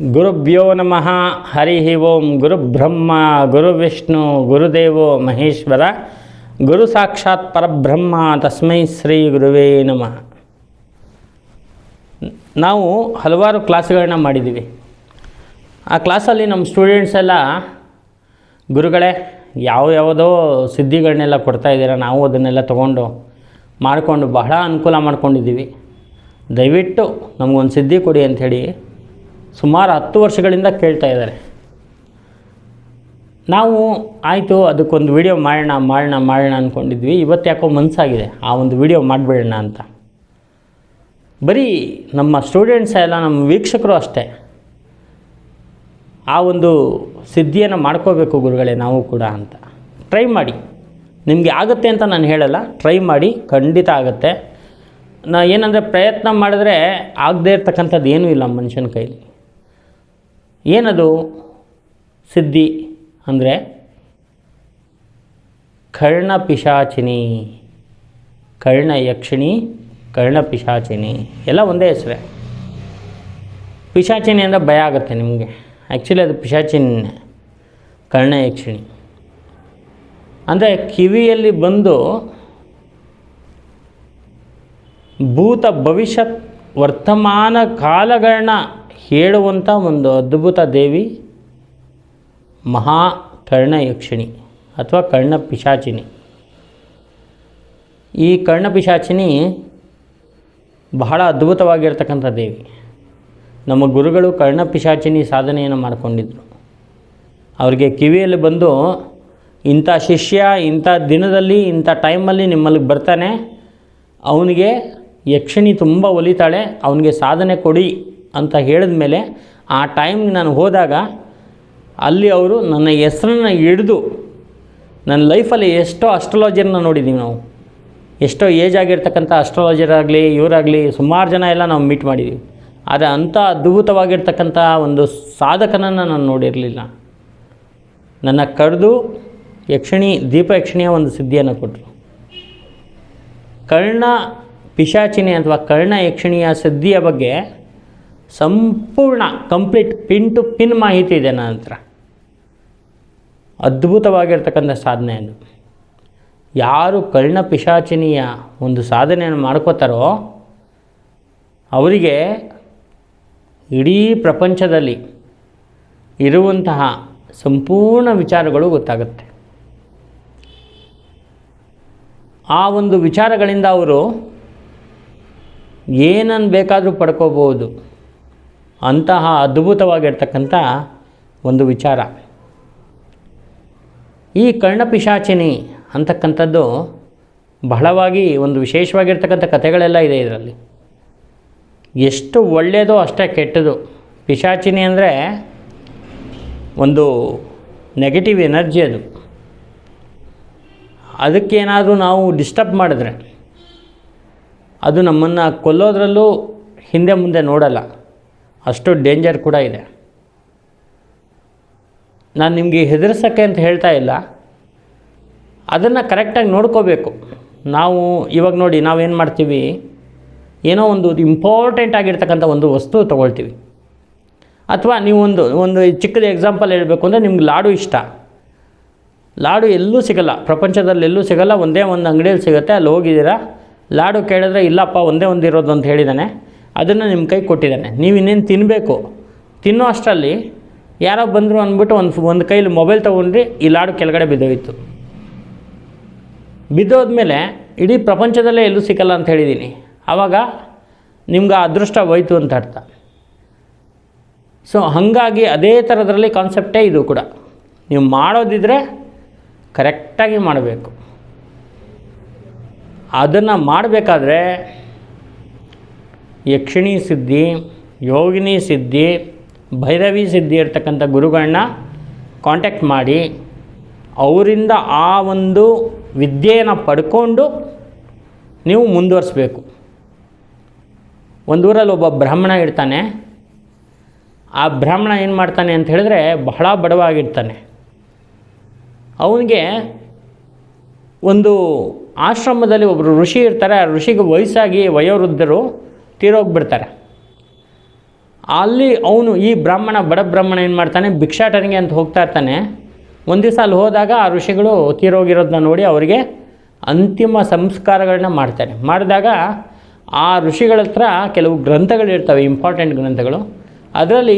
ಗುರುಭ್ಯೋ ನಮಃ ಹರಿ ಓಂ ಗುರುಬ್ರಹ್ಮ ಗುರುವಿಷ್ಣು ಗುರುದೇವೋ ಮಹೇಶ್ವರ ಗುರು ಸಾಕ್ಷಾತ್ ಪರಬ್ರಹ್ಮ ತಸ್ಮೈ ಶ್ರೀ ಗುರುವೇ ನಮಃ ನಾವು ಹಲವಾರು ಕ್ಲಾಸ್ಗಳನ್ನ ಮಾಡಿದ್ದೀವಿ. ಆ ಕ್ಲಾಸಲ್ಲಿ ನಮ್ಮ ಸ್ಟೂಡೆಂಟ್ಸ್ ಎಲ್ಲ, ಗುರುಗಳೇ, ಯಾವ ಯಾವುದೋ ಸಿದ್ಧಿಗಳನ್ನೆಲ್ಲ ಕೊಡ್ತಾ ಇದ್ದೀರಾ, ನಾವು ಅದನ್ನೆಲ್ಲ ತೊಗೊಂಡು ಮಾಡಿಕೊಂಡು ಬಹಳ ಅನುಕೂಲ ಮಾಡ್ಕೊಂಡಿದ್ದೀವಿ. ದಯವಿಟ್ಟು ನಮಗೊಂದು ಸಿದ್ಧಿ ಕೊಡಿ ಅಂಥೇಳಿ ಸುಮಾರು ಹತ್ತು ವರ್ಷಗಳಿಂದ ಕೇಳ್ತಾ ಇದ್ದಾರೆ. ನಾವು ಆಯಿತು ಅದಕ್ಕೊಂದು ವಿಡಿಯೋ ಮಾಡೋಣ ಮಾಡೋಣ ಮಾಡೋಣ ಅಂದ್ಕೊಂಡಿದ್ವಿ ಇವತ್ತು ಯಾಕೋ ಮನಸ್ಸಾಗಿದೆ ಆ ಒಂದು ವಿಡಿಯೋ ಮಾಡಿಬಿಡೋಣ ಅಂತ. ಬರೀ ನಮ್ಮ ಸ್ಟೂಡೆಂಟ್ಸ್ ಎಲ್ಲ, ನಮ್ಮ ವೀಕ್ಷಕರು ಅಷ್ಟೇ. ಆ ಒಂದು ಸಿದ್ಧಿಯನ್ನು ಮಾಡ್ಕೋಬೇಕು ಗುರುಗಳೇ ನಾವು ಕೂಡ ಅಂತ. ಟ್ರೈ ಮಾಡಿ. ನಿಮಗೆ ಆಗುತ್ತೆ ಅಂತ ನಾನು ಹೇಳಲ್ಲ. ಟ್ರೈ ಮಾಡಿ. ಖಂಡಿತ ಆಗುತ್ತೆ. ನಾ ಏನಂದರೆ ಪ್ರಯತ್ನ ಮಾಡಿದ್ರೆ ಆಗದೇ ಇರ್ತಕ್ಕಂಥದ್ದು ಏನೂ ಇಲ್ಲ ಮನುಷ್ಯನ ಕೈಲಿ. ಏನದು? ಸಿದ್ಧಿ ಅಂದರೆ ಕರ್ಣ ಪಿಶಾಚಿನಿ. ಕರ್ಣ ಯಕ್ಷಿಣಿ, ಕರ್ಣ ಪಿಶಾಚಿನಿ. ಎಲ್ಲ ಒಂದೇ ಹೆಸರೇ. ಪಿಶಾಚಿನಿ ಅಂದರೆ ಭಯ ಆಗುತ್ತೆ ನಿಮಗೆ. ಆ್ಯಕ್ಚುಲಿ ಅದು ಪಿಶಾಚಿನಿನೇ ಕರ್ಣ ಯಕ್ಷಿಣಿ. ಅಂದರೆ ಕಿವಿಯಲ್ಲಿ ಬಂದು ಭೂತ ಭವಿಷ್ಯತ್ ವರ್ತಮಾನ ಕಾಲಗಳನ್ನ ಹೇಳುವಂಥ ಒಂದು ಅದ್ಭುತ ದೇವಿ ಮಹಾ ಕರ್ಣ ಯಕ್ಷಿಣಿ ಅಥವಾ ಕರ್ಣ ಪಿಶಾಚಿನಿ. ಈ ಕರ್ಣ ಪಿಶಾಚಿನಿ ಬಹಳ ಅದ್ಭುತವಾಗಿರ್ತಕ್ಕಂಥ ದೇವಿ. ನಮ್ಮ ಗುರುಗಳು ಕರ್ಣ ಪಿಶಾಚಿನಿ ಸಾಧನೆಯನ್ನು ಮಾಡಿಕೊಂಡಿದ್ದರು ಅವರಿಗೆ ಕಿವಿಯಲ್ಲಿ ಬಂದು ಇಂಥ ಶಿಷ್ಯ, ಇಂಥ ದಿನದಲ್ಲಿ, ಇಂಥ ಟೈಮಲ್ಲಿ ನಿಮ್ಮಲ್ಲಿ ಬರ್ತಾನೆ, ಅವನಿಗೆ ಯಕ್ಷಿಣಿ ತುಂಬ ಒಲಿತಾಳೆ, ಅವನಿಗೆ ಸಾಧನೆ ಕೊಡಿ ಅಂತ ಹೇಳಿದ ಮೇಲೆ ಆ ಟೈಮ್ಗೆ ನಾನು ಹೋದಾಗ ಅಲ್ಲಿ ಅವರು ನನ್ನ ಹೆಸರನ್ನು ಹಿಡಿದು ನನ್ನ ಲೈಫಲ್ಲಿ ಎಷ್ಟೋ ಅಸ್ಟ್ರಾಲಜರ್ನ ನೋಡಿದ್ದೀವಿ ನಾವು. ಎಷ್ಟೋ ಏಜ್ ಆಗಿರ್ತಕ್ಕಂಥ ಅಸ್ಟ್ರಾಲಜರ್ ಆಗಲಿ, ಇವರಾಗಲಿ ಸುಮಾರು ಜನ ಎಲ್ಲ ನಾವು ಮೀಟ್ ಮಾಡಿದ್ದೀವಿ ಆದರೆ ಅಂಥ ಅದ್ಭುತವಾಗಿರ್ತಕ್ಕಂಥ ಒಂದು ಸಾಧಕನನ್ನು ನಾನು ನೋಡಿರಲಿಲ್ಲ. ನನ್ನ ಕರೆದು ಯಕ್ಷಿಣಿ, ದೀಪ ಯಕ್ಷಿಣಿಯ ಒಂದು ಸಿದ್ಧಿಯನ್ನು ಕೊಟ್ಟರು ಕರ್ಣ ಪಿಶಾಚಿನಿ ಅಥವಾ ಕರ್ಣ ಯಕ್ಷಿಣಿಯ ಸಿದ್ಧಿಯ ಬಗ್ಗೆ ಸಂಪೂರ್ಣ ಕಂಪ್ಲೀಟ್ ಪಿನ್ ಟು ಪಿನ್ ಮಾಹಿತಿ ಇದೆ ನನ್ನ ಹತ್ರ. ಅದ್ಭುತವಾಗಿರ್ತಕ್ಕಂಥ ಸಾಧನೆ ಅದು. ಯಾರು ಕರ್ಣ ಪಿಶಾಚಿನಿಯ ಒಂದು ಸಾಧನೆಯನ್ನು ಮಾಡ್ಕೋತಾರೋ, ಅವರಿಗೆ ಇಡೀ ಪ್ರಪಂಚದಲ್ಲಿ ಇರುವಂತಹ ಸಂಪೂರ್ಣ ವಿಚಾರಗಳು ಗೊತ್ತಾಗುತ್ತೆ. ಆ ಒಂದು ವಿಚಾರಗಳಿಂದ ಅವರು ಏನನ್ನು ಬೇಕಾದರೂ ಪಡ್ಕೋಬೋದು ಅಂತಹ ಅದ್ಭುತವಾಗಿರ್ತಕ್ಕಂಥ ಒಂದು ವಿಚಾರ. ಈ ಕರ್ಣಪಿಶಾಚಿನಿ ಅಂತಕ್ಕಂಥದ್ದು ಬಹಳವಾಗಿ ಒಂದು ವಿಶೇಷವಾಗಿರ್ತಕ್ಕಂಥ ಕಥೆಗಳೆಲ್ಲ ಇದೆ ಇದರಲ್ಲಿ. ಎಷ್ಟು ಒಳ್ಳೆಯದೋ ಅಷ್ಟೇ ಕೆಟ್ಟದು ಪಿಶಾಚಿನಿ ಅಂದರೆ ಒಂದು ನೆಗೆಟಿವ್ ಎನರ್ಜಿ ಅದು. ಅದಕ್ಕೇನಾದರೂ ನಾವು ಡಿಸ್ಟರ್ಬ್ ಮಾಡಿದ್ರೆ ಅದು ನಮ್ಮನ್ನು ಕೊಲ್ಲೋದ್ರಲ್ಲೂ ಹಿಂದೆ ಮುಂದೆ ನೋಡಲ್ಲ. ಅಷ್ಟು ಡೇಂಜರ್ ಕೂಡ ಇದೆ. ನಾನು ನಿಮಗೆ ಹೆದರ್ಸೋಕ್ಕೆ ಅಂತ ಹೇಳ್ತಾ ಇಲ್ಲ. ಅದನ್ನು ಕರೆಕ್ಟಾಗಿ ನೋಡ್ಕೋಬೇಕು. ನಾವು ಇವಾಗ ನೋಡಿ ನಾವೇನು ಮಾಡ್ತೀವಿ? ಏನೋ ಒಂದು ಇಂಪಾರ್ಟೆಂಟ್ ಆಗಿರ್ತಕ್ಕಂಥ ಒಂದು ವಸ್ತು ತೊಗೊಳ್ತೀವಿ. ಅಥವಾ ನೀವೊಂದು, ಒಂದು ಚಿಕ್ಕದ ಎಕ್ಸಾಂಪಲ್ ಹೇಳಬೇಕು ಅಂದರೆ ನಿಮ್ಗೆ ಲಾಡು ಇಷ್ಟ. ಲಾಡು ಎಲ್ಲೂ ಸಿಗಲ್ಲ. ಪ್ರಪಂಚದಲ್ಲಿ ಎಲ್ಲೂ ಸಿಗಲ್ಲ. ಒಂದೇ ಒಂದು ಅಂಗಡಿಯಲ್ಲಿ ಸಿಗುತ್ತೆ. ಅಲ್ಲಿ ಹೋಗಿದ್ದೀರಾ? ಲಾಡು ಕೇಳಿದ್ರೆ, ಇಲ್ಲಪ್ಪ, ಒಂದೇ ಒಂದು ಇರೋದು ಅಂತ ಹೇಳಿದ್ದಾನೆ ಅದನ್ನು ನಿಮ್ಮ ಕೈ ಕೊಟ್ಟಿದ್ದಾನೆ. ನೀವು ಇನ್ನೇನು ತಿನ್ನಬೇಕು ತಿನ್ನೋ ಅಷ್ಟರಲ್ಲಿ ಯಾರೋ ಬಂದರು ಅಂದ್ಬಿಟ್ಟು ಒಂದು ಒಂದು ಕೈಲಿ ಮೊಬೈಲ್ ತೊಗೊಂಡ್ರಿ, ಈ ಲಾಡು ಕೆಳಗಡೆ ಬಿದ್ದೋಗಿತ್ತು ಬಿದ್ದೋದ್ಮೇಲೆ ಇಡೀ ಪ್ರಪಂಚದಲ್ಲೇ ಎಲ್ಲೂ ಸಿಕ್ಕಲ್ಲ ಅಂತ ಹೇಳಿದ್ದೀನಿ ಆವಾಗ ನಿಮ್ಗೆ ಅದೃಷ್ಟ ಹೋಯ್ತು ಅಂತ ಅರ್ಥ. ಸೊ, ಹಾಗಾಗಿ ಅದೇ ಥರದ್ರಲ್ಲಿ ಕಾನ್ಸೆಪ್ಟೇ ಇದು ಕೂಡ. ನೀವು ಮಾಡೋದಿದ್ರೆ ಕರೆಕ್ಟಾಗಿ ಮಾಡಬೇಕು. ಅದನ್ನು ಮಾಡಬೇಕಾದ್ರೆ ಯಕ್ಷಿಣಿ ಸಿದ್ಧಿ, ಯೋಗಿನಿ ಸಿದ್ಧಿ, ಭೈರವಿ ಸಿದ್ಧಿ ಇರ್ತಕ್ಕಂಥ ಗುರುಗಳನ್ನ ಕಾಂಟ್ಯಾಕ್ಟ್ ಮಾಡಿ ಅವರಿಂದ ಆ ಒಂದು ವಿದ್ಯೆಯನ್ನು ಪಡ್ಕೊಂಡು ನೀವು ಮುಂದುವರಿಸ್ಬೇಕು. ಒಂದೂರಲ್ಲಿ ಒಬ್ಬ ಬ್ರಾಹ್ಮಣ ಇರ್ತಾನೆ. ಆ ಬ್ರಾಹ್ಮಣ ಏನು ಮಾಡ್ತಾನೆ ಅಂತ ಹೇಳಿದ್ರೆ ಬಹಳ ಬಡವಾಗಿರ್ತಾನೆ. ಅವನಿಗೆ ಒಂದು ಆಶ್ರಮದಲ್ಲಿ ಒಬ್ಬರು ಋಷಿ ಇರ್ತಾರೆ. ಆ ಋಷಿಗೆ ವಯಸ್ಸಾಗಿ ವಯೋವೃದ್ಧರು ತೀರೋಗ್ಬಿಡ್ತಾರೆ. ಅಲ್ಲಿ ಅವನು ಈ ಬ್ರಾಹ್ಮಣ, ಬಡ ಬ್ರಾಹ್ಮಣ ಏನು ಮಾಡ್ತಾನೆ? ಭಿಕ್ಷಾಟನಿಗೆ ಅಂತ ಹೋಗ್ತಾ ಇರ್ತಾನೆ. ಒಂದು ದಿವಸ ಅಲ್ಲಿ ಹೋದಾಗ ಆ ಋಷಿಗಳು ತೀರೋಗಿರೋದನ್ನ ನೋಡಿ ಅವರಿಗೆ ಅಂತಿಮ ಸಂಸ್ಕಾರಗಳನ್ನ ಮಾಡ್ತಾರೆ. ಮಾಡಿದಾಗ ಆ ಋಷಿಗಳ ಹತ್ರ ಕೆಲವು ಗ್ರಂಥಗಳಿರ್ತವೆ ಇಂಪಾರ್ಟೆಂಟ್ ಗ್ರಂಥಗಳು. ಅದರಲ್ಲಿ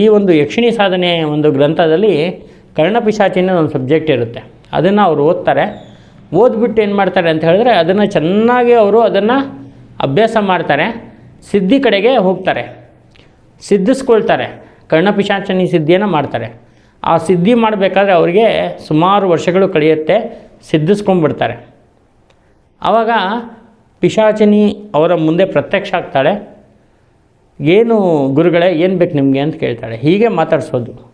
ಈ ಒಂದು ಯಕ್ಷಿಣಿ ಸಾಧನೆ ಒಂದು ಗ್ರಂಥದಲ್ಲಿ ಕರ್ಣಪಿಶಾಚಿನ ಒಂದು ಸಬ್ಜೆಕ್ಟ್ ಇರುತ್ತೆ. ಅದನ್ನು ಅವರು ಓದ್ತಾರೆ. ಓದ್ಬಿಟ್ಟು ಏನು ಮಾಡ್ತಾರೆ ಅಂತ ಹೇಳಿದ್ರೆ ಅದನ್ನು ಚೆನ್ನಾಗಿ ಅವರು ಅದನ್ನು ಅಭ್ಯಾಸ ಮಾಡ್ತಾರೆ. ಸಿದ್ಧಿ ಕಡೆಗೆ ಹೋಗ್ತಾರೆ. ಸಿದ್ಧಿಸ್ಕೊಳ್ತಾರೆ. ಕರ್ಣಪಿಶಾಚನಿ ಸಿದ್ಧಿಯನ್ನು ಮಾಡ್ತಾರೆ. ಆ ಸಿದ್ಧಿ ಮಾಡಬೇಕಾದ್ರೆ ಅವರಿಗೆ ಸುಮಾರು ವರ್ಷಗಳು ಕಳೆಯುತ್ತೆ ಸಿದ್ಧಿಸ್ಕೊಂಡ್ಬಿಡ್ತಾರೆ. ಆವಾಗ ಪಿಶಾಚಿನಿ ಅವರ ಮುಂದೆ ಪ್ರತ್ಯಕ್ಷ ಆಗ್ತಾಳೆ. ಏನು ಗುರುಗಳೇ, ಏನು ಬೇಕು ನಿಮಗೆ ಅಂತ ಕೇಳ್ತಾಳೆ. ಹೀಗೆ ಮಾತಾಡಿಸೋದು.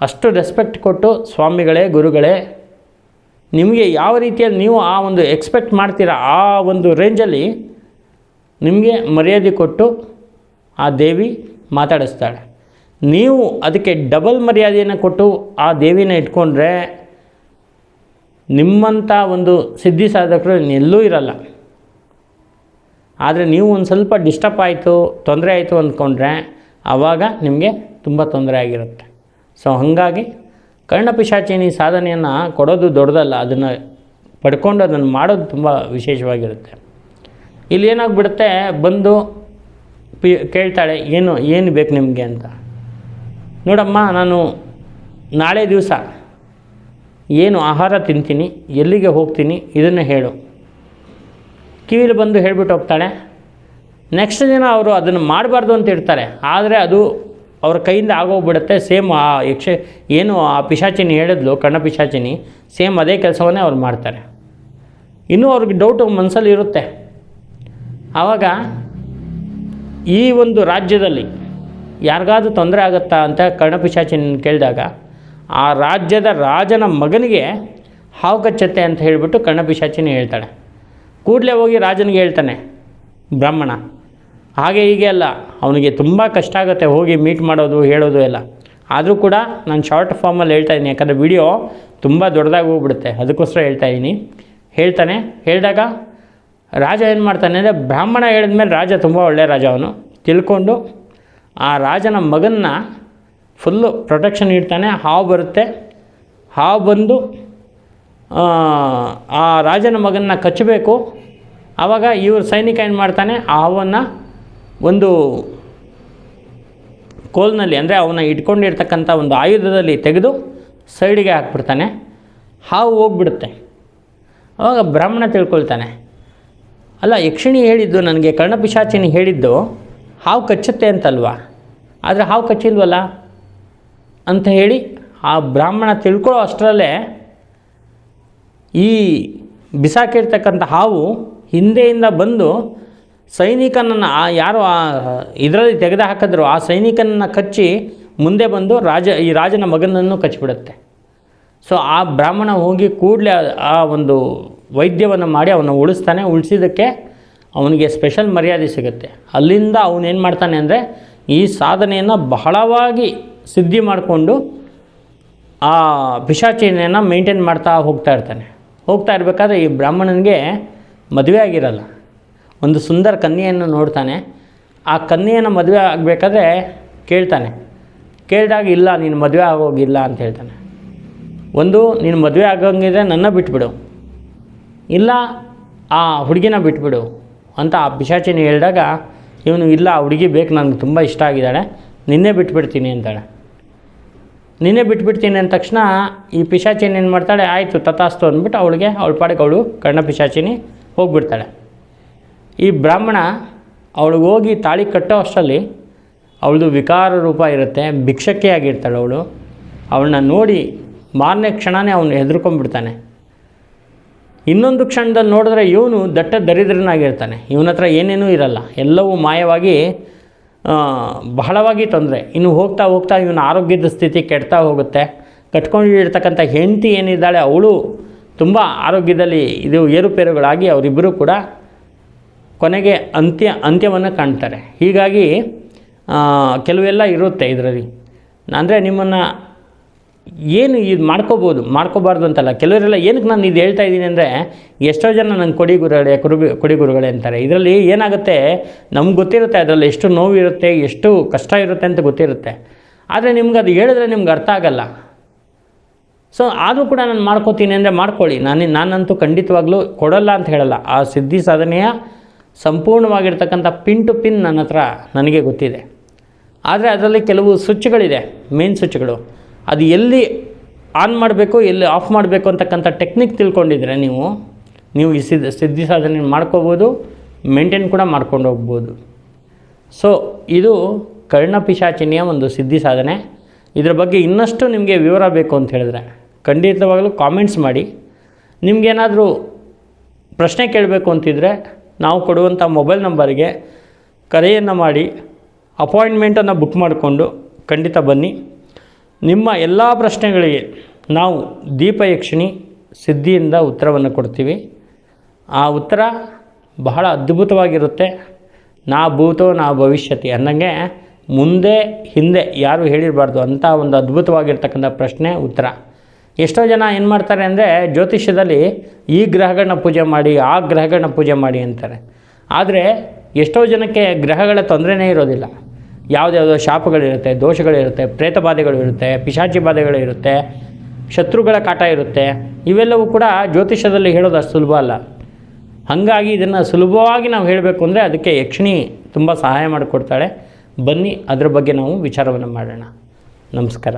ಅಷ್ಟು ರೆಸ್ಪೆಕ್ಟ್ ಕೊಟ್ಟು, ಸ್ವಾಮಿಗಳೇ, ಗುರುಗಳೇ, ನಿಮಗೆ ಯಾವ ರೀತಿಯಲ್ಲಿ ನೀವು ಆ ಒಂದು ಎಕ್ಸ್ಪೆಕ್ಟ್ ಮಾಡ್ತೀರಾ, ಆ ಒಂದು ರೇಂಜಲ್ಲಿ ನಿಮಗೆ ಮರ್ಯಾದೆ ಕೊಟ್ಟು ಆ ದೇವಿ ಮಾತಾಡಿಸ್ತಾಳೆ. ನೀವು ಅದಕ್ಕೆ ಡಬಲ್ ಮರ್ಯಾದೆಯನ್ನು ಕೊಟ್ಟು ಆ ದೇವಿನ ಇಟ್ಕೊಂಡ್ರೆ ನಿಮ್ಮಂಥ ಒಂದು ಸಿದ್ಧಿ ಸಾಧಕರು ಎಲ್ಲೂ ಇರಲ್ಲ. ಆದರೆ ನೀವು ಒಂದು ಸ್ವಲ್ಪ ಡಿಸ್ಟರ್ಬ್ ಆಯಿತು, ತೊಂದರೆ ಆಯಿತು ಅಂದ್ಕೊಂಡ್ರೆ ಆವಾಗ ನಿಮಗೆ ತುಂಬ ತೊಂದರೆ ಆಗಿರುತ್ತೆ. ಸೊ ಹಾಗಾಗಿ ಕರ್ಣಪಿಶಾಚಿನಿ ಸಾಧನೆಯನ್ನು ಕೊಡೋದು ದೊಡ್ಡದಲ್ಲ, ಅದನ್ನು ಪಡ್ಕೊಂಡು ಅದನ್ನು ಮಾಡೋದು ತುಂಬ ವಿಶೇಷವಾಗಿರುತ್ತೆ. ಇಲ್ಲಿ ಏನಾಗ್ಬಿಡುತ್ತೆ? ಬಂದು ಪಿ, ಕೇಳ್ತಾಳೆ, ಏನು ಏನು ಬೇಕು ನಿಮಗೆ? ಅಂತ. ನೋಡಮ್ಮ, ನಾನು ನಾಳೆ ದಿವಸ ಏನು ಆಹಾರ ತಿಂತೀನಿ, ಎಲ್ಲಿಗೆ ಹೋಗ್ತೀನಿ ಇದನ್ನು ಹೇಳು. ಕಿವಿಲಿ ಬಂದು ಹೇಳ್ಬಿಟ್ಟು ಹೋಗ್ತಾಳೆ. ನೆಕ್ಸ್ಟ್ ದಿನ ಅವರು ಅದನ್ನು ಮಾಡಬಾರ್ದು ಅಂತ ಇರ್ತಾರೆ ಆದರೆ ಅದು ಅವ್ರ ಕೈಯಿಂದ ಆಗೋಗ್ಬಿಡುತ್ತೆ. ಸೇಮ್ ಆ ಯಕ್ಷ, ಏನು ಆ ಪಿಶಾಚಿನಿ ಹೇಳಿದ್ಲು, ಕಣ್ಣ ಪಿಶಾಚಿನಿ, ಸೇಮ್ ಅದೇ ಕೆಲಸವನ್ನೇ ಅವ್ರು ಮಾಡ್ತಾರೆ. ಇನ್ನೂ ಅವ್ರಿಗೆ ಡೌಟು ಮನಸ್ಸಲ್ಲಿ ಇರುತ್ತೆ. ಆವಾಗ ಈ ಒಂದು ರಾಜ್ಯದಲ್ಲಿ ಯಾರಿಗಾದ್ರೂ ತೊಂದರೆ ಆಗುತ್ತಾ ಅಂತ ಕರ್ಣಪಿಶಾಚಿನ ಕೇಳಿದಾಗ ಆ ರಾಜ್ಯದ ರಾಜನ ಮಗನಿಗೆ ಹಾವು ಕಚ್ಚತ್ತೆ ಅಂತ ಹೇಳಿಬಿಟ್ಟು ಕರ್ಣಪಿಶಾಚಿನ ಹೇಳ್ತಾಳೆ. ಕೂಡಲೇ ಹೋಗಿ ರಾಜನಿಗೆ ಹೇಳ್ತಾನೆ, ಬ್ರಾಹ್ಮಣ, ಹಾಗೆ ಹೀಗೆ ಅಲ್ಲ, ಅವನಿಗೆ ತುಂಬ ಕಷ್ಟ ಆಗುತ್ತೆ, ಹೋಗಿ ಮೀಟ್ ಮಾಡೋದು, ಹೇಳೋದು ಎಲ್ಲ. ಆದರೂ ಕೂಡ ನಾನು ಶಾರ್ಟ್ ಫಾರ್ಮಲ್ಲಿ ಹೇಳ್ತಾ ಇದ್ದೀನಿ, ಯಾಕಂದರೆ ವಿಡಿಯೋ ತುಂಬ ದೊಡ್ಡದಾಗಿ ಹೋಗ್ಬಿಡುತ್ತೆ. ಅದಕ್ಕೋಸ್ಕರ ಹೇಳ್ತಾ ಇದ್ದೀನಿ. ಹೇಳ್ತಾನೆ, ಹೇಳಿದಾಗ ರಾಜ ಏನು ಮಾಡ್ತಾನೆ ಅಂದರೆ ಬ್ರಾಹ್ಮಣ ಹೇಳಿದ್ಮೇಲೆ ರಾಜ ತುಂಬ ಒಳ್ಳೆಯ ರಾಜ ಅವನು. ತಿಳ್ಕೊಂಡು ಆ ರಾಜನ ಮಗನ್ನ ಫುಲ್ಲು ಪ್ರೊಟೆಕ್ಷನ್ ಇಡ್ತಾನೆ ಹಾವು ಬರುತ್ತೆ. ಹಾವು ಬಂದು ಆ, ರಾಜನ ಮಗನ್ನ ಕಚ್ಚಬೇಕು. ಆವಾಗ ಇವ್ರ ಸೈನಿಕ ಏನು ಮಾಡ್ತಾನೆ? ಆ ಹಾವನ್ನು ಒಂದು ಕೋಲ್ನಲ್ಲಿ ಅಂದರೆ ಅವನ್ನ ಇಟ್ಕೊಂಡಿರ್ತಕ್ಕಂಥ ಒಂದು ಆಯುಧದಲ್ಲಿ ತೆಗೆದು ಸೈಡಿಗೆ ಹಾಕ್ಬಿಡ್ತಾನೆ. ಹಾವು ಹೋಗ್ಬಿಡುತ್ತೆ. ಆವಾಗ ಬ್ರಾಹ್ಮಣ ತಿಳ್ಕೊಳ್ತಾನೆ. ಅಲ್ಲ, ಯಕ್ಷಿಣಿ ಹೇಳಿದ್ದು, ನನಗೆ ಕರ್ಣಪಿಶಾಚಿನಿ ಹೇಳಿದ್ದು, ಹಾವು ಕಚ್ಚುತ್ತೆ ಅಂತಲ್ವಾ? ಆದರೆ ಹಾವು ಕಚ್ಚಿಲ್ವಲ್ಲ? ಅಂತ ಹೇಳಿ ಆ ಬ್ರಾಹ್ಮಣ ತಿಳ್ಕೊಳ್ಳೋ ಅಷ್ಟರಲ್ಲೇ ಈ ಬಿಸಾಕಿರ್ತಕ್ಕಂಥ ಹಾವು ಹಿಂದೆಯಿಂದ ಬಂದು ಸೈನಿಕನನ್ನು ಆ ಯಾರು ಆ ಇದರಲ್ಲಿ ತೆಗೆದು ಹಾಕಿದ್ರು, ಆ ಸೈನಿಕನನ್ನು ಕಚ್ಚಿ ಮುಂದೆ ಬಂದು ರಾಜ, ಈ ರಾಜನ ಮಗನನ್ನು ಕಚ್ಚಿಬಿಡುತ್ತೆ. ಸೊ ಆ ಬ್ರಾಹ್ಮಣ ಹೋಗಿ ಕೂಡಲೇ ಆ ಒಂದು ವೈದ್ಯವನ್ನು ಮಾಡಿ ಅವನ ಉಳಿಸ್ತಾನೆ. ಉಳಿಸಿದ್ದಕ್ಕೆ ಅವನಿಗೆ ಸ್ಪೆಷಲ್ ಮರ್ಯಾದೆ ಸಿಗುತ್ತೆ. ಅಲ್ಲಿಂದ ಅವನೇನು ಮಾಡ್ತಾನೆ ಅಂದರೆ ಈ ಸಾಧನೆಯನ್ನು ಬಹಳವಾಗಿ ಸಿದ್ಧಿ ಮಾಡಿಕೊಂಡು ಆ ಪಿಶಾಚಿನೆಯನ್ನು ಮೇಂಟೈನ್ ಮಾಡ್ತಾ ಹೋಗ್ತಾ ಇರ್ತಾನೆ. ಹೋಗ್ತಾ ಇರಬೇಕಾದ್ರೆ ಈ ಬ್ರಾಹ್ಮಣನಿಗೆ ಮದುವೆ ಆಗಿರಲ್ಲ. ಒಂದು ಸುಂದರ ಕನ್ಯೆಯನ್ನು ನೋಡ್ತಾನೆ. ಆ ಕನ್ಯೆಯನ್ನು ಮದುವೆ ಆಗಬೇಕಾದ್ರೆ ಕೇಳ್ತಾನೆ. ಕೇಳಿದಾಗ, ಇಲ್ಲ, ನೀನು ಮದುವೆ ಆಗೋಗಿಲ್ಲ ಅಂತ ಹೇಳ್ತಾನೆ. ಒಂದು, ನೀನು ಮದುವೆ ಆಗಂಗಿದ್ರೆ ನನ್ನ ಬಿಟ್ಬಿಡು. ಇಲ್ಲ, ಆ ಹುಡುಗಿನ ಬಿಟ್ಬಿಡು ಅಂತ ಆ ಪಿಶಾಚಿನಿ ಹೇಳಿದಾಗ, ಇವನು ಇಲ್ಲ, ಆ ಹುಡುಗಿ ಬೇಕು ನನಗೆ ತುಂಬ ಇಷ್ಟ ಆಗಿದ್ದಾಳೆ, ನಿನ್ನೆ ಬಿಟ್ಬಿಡ್ತೀನಿ ಅಂತಾಳೆ. ನಿನ್ನೆ ಬಿಟ್ಬಿಡ್ತೀನಿ ಅಂದ ತಕ್ಷಣ ಈ ಪಿಶಾಚಿನಿ ಏನು ಮಾಡ್ತಾಳೆ, ಆಯಿತು, ತಥಾಸ್ತು ಅಂದ್ಬಿಟ್ಟು ಅವಳಿಗೆ, ಅವಳ ಪಾಡಿಗೆ ಅವಳು ಕರ್ಣ ಪಿಶಾಚಿನಿ ಹೋಗ್ಬಿಡ್ತಾಳೆ. ಈ ಬ್ರಾಹ್ಮಣ ಅವಳಿಗೆ ಹೋಗಿ ತಾಳಿ ಕಟ್ಟೋ ಅಷ್ಟರಲ್ಲಿ ಅವಳದು ವಿಕಾರ ರೂಪ ಇರುತ್ತೆ ಭಿಕ್ಷಕ್ಕೆ ಆಗಿರ್ತಾಳೆ ಅವಳು. ಅವಳನ್ನ ನೋಡಿ ಮಾರನೇ ಕ್ಷಣನೇ ಅವನು ಹೆದರ್ಕೊಂಡ್ಬಿಡ್ತಾನೆ ಇನ್ನೊಂದು ಕ್ಷಣದಲ್ಲಿ ನೋಡಿದ್ರೆ ಇವನು ದಟ್ಟ ದರಿದ್ರನಾಗಿರ್ತಾನೆ. ಇವನ ಹತ್ರ ಏನೇನೂ ಇರಲ್ಲ. ಎಲ್ಲವೂ ಮಾಯವಾಗಿ ಬಹಳವಾಗಿ ತೊಂದರೆ. ಇನ್ನು ಹೋಗ್ತಾ ಹೋಗ್ತಾ ಇವನ ಆರೋಗ್ಯದ ಸ್ಥಿತಿ ಕೆಡ್ತಾ ಹೋಗುತ್ತೆ. ಕಟ್ಕೊಂಡಿರ್ತಕ್ಕಂಥ ಹೆಂಡತಿ ಏನಿದ್ದಾಳೆ, ಅವಳು ತುಂಬ ಆರೋಗ್ಯದಲ್ಲಿ ಇದು ಏರುಪೇರುಗಳಾಗಿ ಅವರಿಬ್ಬರೂ ಕೂಡ ಕೊನೆಗೆ ಅಂತ್ಯ, ಅಂತ್ಯವನ್ನು ಕಾಣ್ತಾರೆ. ಹೀಗಾಗಿ ಕೆಲವೆಲ್ಲ ಇರುತ್ತೆ ಇದರಲ್ಲಿ. ಅಂದರೆ ನಿಮ್ಮನ್ನು ಏನು ಇದು ಮಾಡ್ಕೋಬೋದು, ಮಾಡ್ಕೋಬಾರ್ದು ಅಂತಲ್ಲ. ಕೆಲವರೆಲ್ಲ ಏನಕ್ಕೆ ನಾನು ಇದು ಹೇಳ್ತಾ ಇದ್ದೀನಿ ಅಂದರೆ, ಎಷ್ಟೋ ಜನ ನಂಗೆ ಕೊಡಿ ಗುರುಗಳೇ ಕುರು ಕೊಡಿ ಗುರುಗಳೇ ಅಂತಾರೆ. ಇದರಲ್ಲಿ ಏನಾಗುತ್ತೆ, ನಮ್ಗೆ ಗೊತ್ತಿರುತ್ತೆ ಅದರಲ್ಲಿ ಎಷ್ಟು ನೋವಿರುತ್ತೆ, ಎಷ್ಟು ಕಷ್ಟ ಇರುತ್ತೆ ಅಂತ ಗೊತ್ತಿರುತ್ತೆ. ಆದರೆ ನಿಮ್ಗೆ ಅದು ಹೇಳಿದ್ರೆ ನಿಮ್ಗೆ ಅರ್ಥ ಆಗಲ್ಲ. ಸೊ ಆದರೂ ಕೂಡ ನಾನು ಮಾಡ್ಕೋತೀನಿ ಅಂದರೆ ಮಾಡ್ಕೊಳ್ಳಿ. ನಾನು, ನಾನಂತೂ ಖಂಡಿತವಾಗ್ಲೂ ಕೊಡಲ್ಲ ಅಂತ ಹೇಳಲ್ಲ. ಆ ಸಿದ್ಧಿ ಸಾಧನೆಯ ಸಂಪೂರ್ಣವಾಗಿರ್ತಕ್ಕಂಥ ಪಿನ್ ಟು ಪಿನ್ ನನ್ನ ಹತ್ರ ನನಗೆ ಗೊತ್ತಿದೆ. ಆದರೆ ಅದರಲ್ಲಿ ಕೆಲವು ಸ್ವಿಚ್ಗಳಿದೆ ಮೇನ್ ಸ್ವಿಚ್ಗಳು ಅದು ಎಲ್ಲಿ ಆನ್ ಮಾಡಬೇಕು, ಎಲ್ಲಿ ಆಫ್ ಮಾಡಬೇಕು ಅಂತಕ್ಕಂಥ ಟೆಕ್ನಿಕ್ ತಿಳ್ಕೊಂಡಿದ್ರೆ ನೀವು ನೀವು ಈ ಸಿದ್ಧ ಸಿದ್ಧಿ ಸಾಧನೆ ಮಾಡ್ಕೋಬೋದು, ಮೇಂಟೈನ್ ಕೂಡ ಮಾಡ್ಕೊಂಡು ಹೋಗ್ಬೋದು. ಸೊ, ಇದು ಕರ್ಣಪಿಶಾಚಿನಿಯ ಒಂದು ಸಿದ್ಧಿ ಸಾಧನೆ ಇದರ ಬಗ್ಗೆ ಇನ್ನಷ್ಟು ನಿಮಗೆ ವಿವರ ಬೇಕು ಅಂತ ಹೇಳಿದ್ರೆ, ಖಂಡಿತವಾಗಲೂ ಕಾಮೆಂಟ್ಸ್ ಮಾಡಿ. ನಿಮಗೇನಾದರೂ ಪ್ರಶ್ನೆ ಕೇಳಬೇಕು ಅಂತಿದ್ರೆ, ನಾವು ಕೊಡುವಂಥ ಮೊಬೈಲ್ ನಂಬರ್ಗೆ ಕರೆಯನ್ನು ಮಾಡಿ, ಅಪಾಯಿಂಟ್ಮೆಂಟನ್ನು ಬುಕ್ ಮಾಡಿಕೊಂಡು ಖಂಡಿತ ಬನ್ನಿ. ನಿಮ್ಮ ಎಲ್ಲ ಪ್ರಶ್ನೆಗಳಿಗೆ ನಾವು ದೀಪಯಕ್ಷಿಣಿ ಸಿದ್ಧಿಯಿಂದ ಉತ್ತರವನ್ನು ಕೊಡ್ತೀವಿ. ಆ ಉತ್ತರ ಬಹಳ ಅದ್ಭುತವಾಗಿರುತ್ತೆ. ನಾ ಭೂತೋ, ನಾ ಭವಿಷ್ಯತಿ ಅಂದಂಗೆ ಮುಂದೆ, ಹಿಂದೆ ಯಾರು ಹೇಳಿರಬಾರ್ದು ಅಂತ ಒಂದು ಅದ್ಭುತವಾಗಿರ್ತಕ್ಕಂಥ ಪ್ರಶ್ನೆ ಉತ್ತರ. ಎಷ್ಟೋ ಜನ ಏನು ಮಾಡ್ತಾರೆ ಅಂದರೆ ಜ್ಯೋತಿಷ್ಯದಲ್ಲಿ ಈ ಗ್ರಹಗಳನ್ನ ಪೂಜೆ ಮಾಡಿ, ಆ ಗ್ರಹಗಳನ್ನ ಪೂಜೆ ಮಾಡಿ ಅಂತಾರೆ. ಆದರೆ ಎಷ್ಟೋ ಜನಕ್ಕೆ ಗ್ರಹಗಳ ತೊಂದರೆನೇ ಇರೋದಿಲ್ಲ. ಯಾವುದ್ಯಾವುದೋ ಶಾಪಗಳಿರುತ್ತೆ, ದೋಷಗಳಿರುತ್ತೆ ಪ್ರೇತ ಬಾಧೆಗಳು ಇರುತ್ತೆ ಪಿಶಾಚಿ ಬಾಧೆಗಳಿರುತ್ತೆ, ಶತ್ರುಗಳ ಕಾಟ ಇರುತ್ತೆ. ಇವೆಲ್ಲವೂ ಕೂಡ ಜ್ಯೋತಿಷ್ಯದಲ್ಲಿ ಹೇಳೋದು ಅಷ್ಟು ಸುಲಭ ಅಲ್ಲ. ಹಾಗಾಗಿ ಇದನ್ನು ಸುಲಭವಾಗಿ ನಾವು ಹೇಳಬೇಕು ಅಂದರೆ ಅದಕ್ಕೆ ಯಕ್ಷಿಣಿ ತುಂಬ ಸಹಾಯ ಮಾಡಿಕೊಡ್ತಾಳೆ. ಬನ್ನಿ, ಅದರ ಬಗ್ಗೆ ನಾವು ವಿಚಾರವನ್ನು ಮಾಡೋಣ. ನಮಸ್ಕಾರ.